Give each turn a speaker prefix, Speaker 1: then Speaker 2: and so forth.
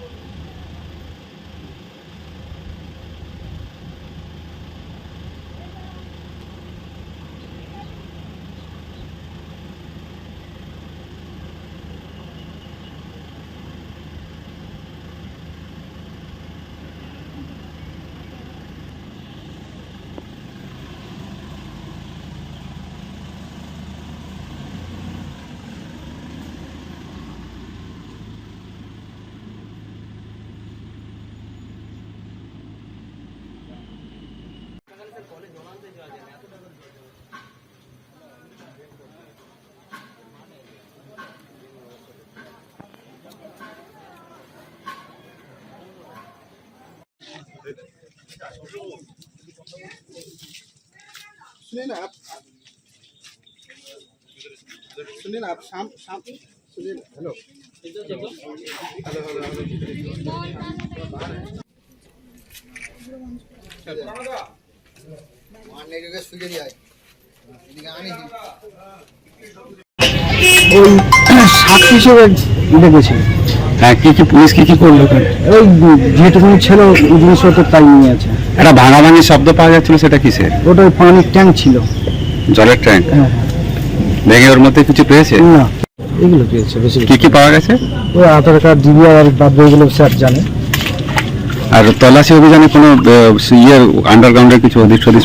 Speaker 1: Thank you. শুনেন আপ আপ শাম শাম হ্যালো। হ্যালো হ্যালো হ্যালো
Speaker 2: ওই হিসেবে
Speaker 3: হ্যাঁ কি কি পুলিশ কি কি করল
Speaker 2: ওই যেটুকুনি ছিল জিনিসপত্র তাই নিয়ে আছে।
Speaker 3: একটা ভাঙাভাঙি শব্দ পাওয়া যাচ্ছিল সেটা কিসের?
Speaker 2: ওটা পানির ট্যাঙ্ক ছিল।
Speaker 3: জলের ট্যাঙ্ক?
Speaker 2: হ্যাঁ
Speaker 3: ভেঙে ওর মধ্যে কিছু পেয়েছে?
Speaker 2: না এগুলো পেয়েছে বেশি
Speaker 3: কি কি পাওয়া গেছে?
Speaker 2: ওই আধার কার্ড দিবি আর বাদ বইগুলো স্যার জানে।
Speaker 3: আর তল্লাশি অভিযানে কোনো ইয়ে আন্ডারগ্রাউন্ডের কিছু অধিক সদিশ